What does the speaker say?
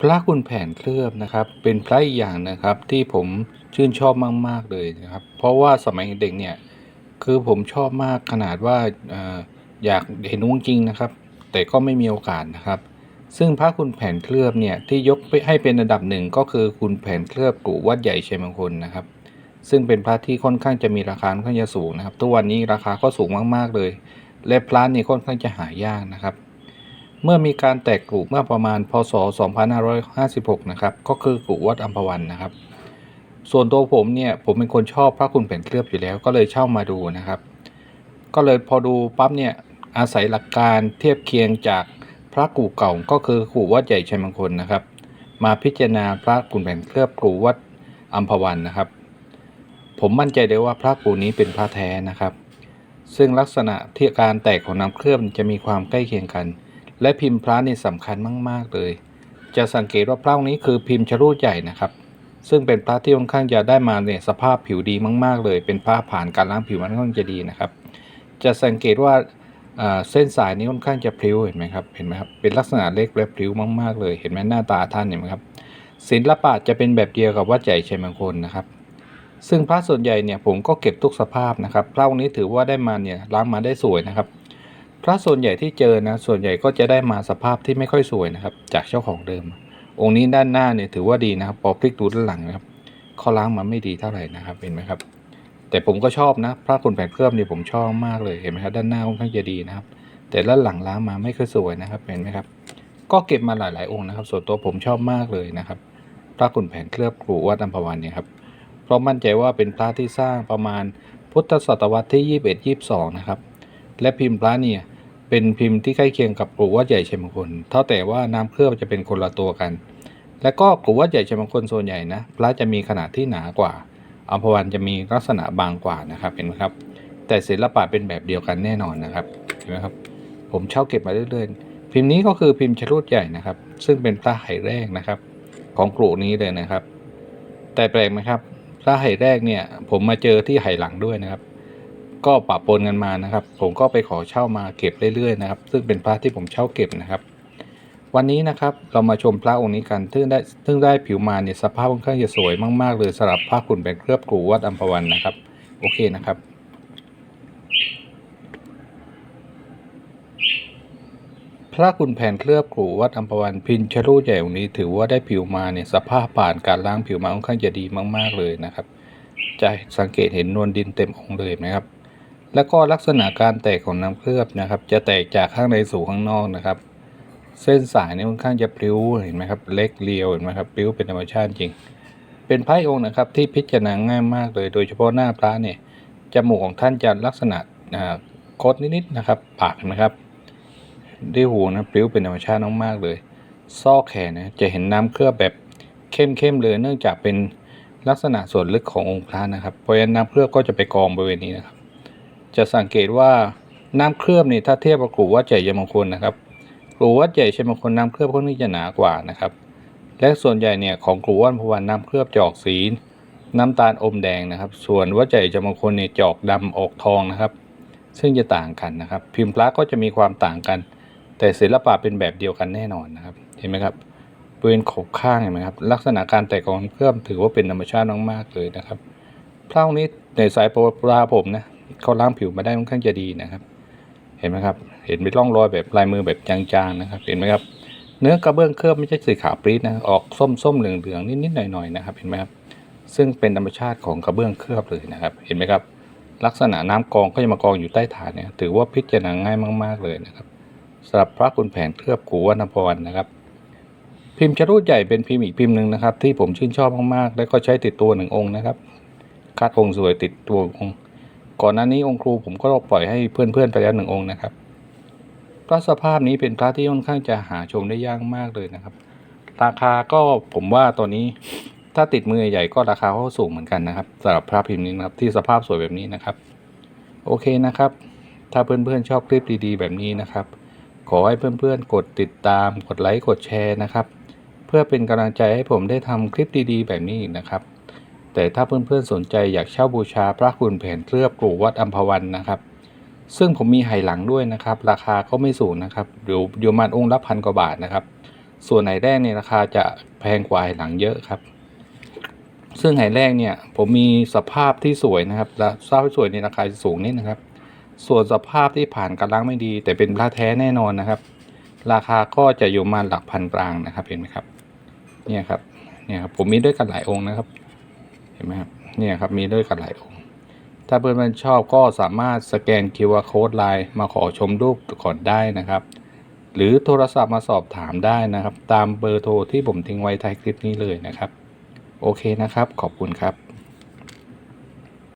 พระคุณแผนเคลือบนะครับ เป็นพระอีกอย่างนะครับที่ผมชื่นชอบมาก ๆ เลยนะครับ เพราะว่าสมัยเด็กเนี่ยคือผมชอบมากขนาดว่าออยากเห็นองค์จริงนะครับ แต่ก็ไม่มีโอกาสนะครับ ซึ่งพระคุณแผนเคลือบเนี่ยที่ยกไปให้เป็นอันดับหนึ่งก็คือคุณแผนเคลือบกู่วัดใหญ่ชัยมงคลนะครับ ซึ่งเป็นพระที่ค่อนข้างจะมีราคาค่อนข้างจะสูงนะครับ ทุกวันนี้ราคาก็สูงมากๆเลย และพระนี่ค่อนข้างจะหายากนะครับ เมื่อมีการแตกกลุ่มเมื่อประมาณพศ 2556 นะครับ ก็คือกลุ่มวัดอัมพวันนะครับ ส่วนตัวผมเนี่ยผมเป็นคนชอบพระคุณแผ่นเคลือบอยู่แล้ว ก็เลยเช่ามาดูนะครับ ก็เลยพอดูปั๊บเนี่ยอาศัยหลักการเทียบเคียงจากพระกู่เก่าก็คือกู่วัดใหญ่ชัยมงคลนะครับ มาพิจารณาพระคุณแผ่นเคลือบกู่วัดอัมพวันนะครับ ผมมั่นใจเลยว่าพระกู่นี้เป็นพระแท้นะครับ ซึ่งลักษณะที่การแตกของน้ำเคลือบจะมีความใกล้เคียงกัน และพิมพ์พระนี่สำคัญมาก ๆ เลย จะสังเกตว่าพระองค์นี้คือพิมพ์ชรูดใหญ่นะครับ ซึ่งเป็นพระที่ค่อนข้างจะได้มาเนี่ยสภาพผิวดีมาก ๆ เลย เป็นพระผ่านการล้างผิวมันค่อนข้างจะดีนะครับ จะสังเกตว่าอ่าเส้นสายนี้ค่อนข้างจะพลิ้วเห็นไหมครับ เห็นไหมครับ เป็นลักษณะเล็กและพลิ้วมากๆเลย เห็นไหมหน้าตาท่านเห็นไหมครับ ศิลปะจะเป็นแบบเดียวกับวัดใหญ่ชัยมงคลนะครับ ซึ่งพระส่วนใหญ่เนี่ยผมก็เก็บทุกสภาพนะครับ พระองค์นี้ถือว่าได้มาเนี่ยล้างมาได้สวยนะครับ พระส่วนใหญ่ที่เจอนะส่วนใหญ่ก็จะได้มาสภาพที่ไม่ค่อยสวยนะครับ จากเจ้าของเดิม องค์นี้ด้านหน้าเนี่ยถือว่าดีนะครับพอพลิกดูด้านหลังนะครับเขาล้างมาไม่ดีเท่าไหร่นะครับเห็นไหมครับ แต่ผมก็ชอบนะ พระคุณแผนเคลือบเนี่ยผมชอบมากเลยเห็นไหมครับด้านหน้าค่อนข้างจะดีนะครับ แต่ด้านหลังล้างมาไม่ค่อยสวยนะครับเห็นไหมครับ ก็เก็บมาหลาย ๆ องค์นะครับ ส่วนตัวผมชอบมากเลยนะครับพระคุณแผนเคลือบกรุวัดอัมพวันเนี่ยครับเพราะมั่นใจว่าเป็นพระที่สร้างประมาณพุทธศตวรรษที่ 21 22 นะครับ และพิมพ์พระเนี่ย เป็นพิมพ์ที่ใกล้เคียงกับกรุวัดใหญ่ชัยมงคลเท่าแต่ว่าน้ำเคลือบจะเป็นคนละตัวกัน และก็กรุวัดใหญ่ชัยมงคลส่วนใหญ่นะพระจะมีขนาดที่หนากว่าอัมพวันจะมีลักษณะบางกว่านะครับเห็นไหมครับ แต่ศิลปะเป็นแบบเดียวกันแน่นอนนะครับเห็นไหมครับ ผมเช่าเก็บมาเรื่อยๆ พิมพ์นี้ก็คือพิมพ์ชรูดใหญ่นะครับ ซึ่งเป็นพระไหแรกนะครับ ของกรุนี้เลยนะครับ แต่แปลกไหมครับพระไหแรกเนี่ยผมมาเจอที่ไหหลังด้วยนะครับ ก็ปะปนกันมานะครับ ผมก็ไปขอเช่ามาเก็บเรื่อยๆนะครับ ซึ่งเป็นพระที่ผมเช่าเก็บนะครับ วันนี้นะครับเรามาชมพระองค์นี้กันซึ่งได้ซึ่งได้ผิวมาเนี่ยสภาพค่อนข้างจะสวยมากๆเลยสำหรับพระขุนเป็นเคลือบกรูวัดอัมพวันนะครับ โอเคนะครับพระคุณแผนเคลือบกรูวัดอัมพวันพินชรูใหญ่องนี้ถือว่าได้ผิวมาเนี่ยสภาพผ่านการล้างผิวมาค่อนข้างจะดีมาก ๆเลยนะครับ จะสังเกตเห็นนวลดินเต็มองค์เลยนะครับ แล้วก็ลักษณะการแตกของน้ำเคลือบนะครับ จะแตกจากข้างในสู่ข้างนอกนะครับ เส้นสายนี่ค่อนข้างจะพลิ้วเห็นไหมครับ เล็กเรียวเห็นไหมครับพลิ้วเป็นธรรมชาติจริง เป็นไพระองค์นะครับที่พิจารณาง่ายมากเลย โดยเฉพาะหน้าพระเนี่ยจมูกของท่านจะลักษณะอ่าคดนิดๆนะครับ ปากนไหมครับด้หูนะพลิ้วเป็นธรรมชาติมากๆเลย ซอกแขนนะจะเห็นน้ำเคลือบแบบเข้มๆเลย เนื่องจากเป็นลักษณะส่วนลึกขององค์พระนะครับเพราะฉะนั้นน้ำเคลือบก็จะไปกองบริเวณนี้นะครับ จะสังเกตว่าน้ำเคลือบนี่ถ้าเทียบกับกลุ่วัดใหญ่ยมงคลนะครับกลุ่วัดใหญ่ชัยมงคลน้ำเคลือบค่อนข้างจะหนากว่านะครับ และส่วนใหญ่เนี่ยของกลุ่วัดพวันน้ำเคลือบจะออกสีน้ำตาลอมแดงนะครับ ส่วนวัดใหญ่ชัยมงคลเนี่ยจอกดำออกทองนะครับ ซึ่งจะต่างกันนะครับ พิมพ์พระก็จะมีความต่างกัน แต่ศิลปะเป็นแบบเดียวกันแน่นอนนะครับ เห็นไหมครับบริเวณขบข้างเห็นไหมครับลักษณะการแตกของเครื่องถือว่าเป็นธรรมชาติมากๆเลยนะครับพระองค์นี้ในสายปรปลาผมนะ เขาล้างผิวมาได้ค่อนข้างจะดีนะครับ เห็นไหมครับ เห็นเป็นร่องรอยแบบลายมือแบบจางๆนะครับ เห็นไหมครับ เนื้อกระเบื้องเคลือบไม่ใช่สีขาวปรี๊ดนะ ออกส้มๆเหลืองๆนิดๆหน่อยๆนะครับ เห็นไหมครับ ซึ่งเป็นธรรมชาติของกระเบื้องเคลือบเลยนะครับ เห็นไหมครับ ลักษณะน้ำกองก็จะมากองอยู่ใต้ฐานเนี่ย ถือว่าพิจารณาง่ายมาก ๆเลยนะครับสำหรับพระคุณแผนเคลือบกูวัฒนพรนะครับพิมพ์ชรูดใหญ่เป็นพิมพ์อีกพิมพ์หนึ่งนะครับ ที่ผมชื่นชอบมากๆ และก็ใช้ติดตัวหนึ่งองค์นะครับคาดองค์สวยติดตัวองค์ ก่อนหน้านี้องค์ครูผมก็ปล่อยให้เพื่อนๆไปแล้วหนึ่งองค์นะครับพระสภาพนี้เป็นพระที่ค่อนข้างจะหาชมได้ยากมากเลยนะครับ ราคาก็ผมว่าตัวนี้ถ้าติดมือใหญ่ก็ราคาก็สูงเหมือนกันนะครับสำหรับพระพิมพ์นี้นะครับที่สภาพสวยแบบนี้นะครับ โอเคนะครับ ถ้าเพื่อนๆชอบคลิปดีๆ แบบนี้นะครับ ขอให้เพื่อนๆกดติดตามกดไลค์กดแชร์นะครับ เพื่อเป็นกำลังใจให้ผมได้ทำคลิปดีๆ แบบนี้อีกนะครับ แต่ถ้าเพื่อนๆสนใจอยากเช่าบูชาพระคุณแผนเคลือบกรูวัดอัมพวันนะครับ ซึ่งผมมีไหหลังด้วยนะครับ ราคาก็ไม่สูงนะครับอยู่อยู่มาองค์ละพันกว่าบาทนะครับ ส่วนไหแรกเนี่ยราคาจะแพงกว่าไหหลังเยอะครับ ซึ่งไหแรกเนี่ยผมมีสภาพที่สวยนะครับและสภาพที่สวยในราคาสูงนิดนะครับ ส่วนสภาพที่ผ่านการล้างไม่ดี แต่เป็นพระแท้แน่นอนนะครับ ราคาก็จะอยู่มาหลักพันกลางนะครับเห็นไหมครับ เนี่ยครับเนี่ยครับผมมีด้วยกันหลายองค์นะครับ ห็นไหมครับเนี่ยครับมีด้วยกันหลายองค์ถ้าเพื่อนๆชอบก็สามารถสแกน QR Code ไลน์มาขอชมรูปก่อนได้นะครับ หรือโทรศัพท์มาสอบถามได้นะครับ ตามเบอร์โทรที่ผมทิ้งไว้ท้ายคลิปนี้เลยนะครับ โอเคนะครับ ขอบคุณครับ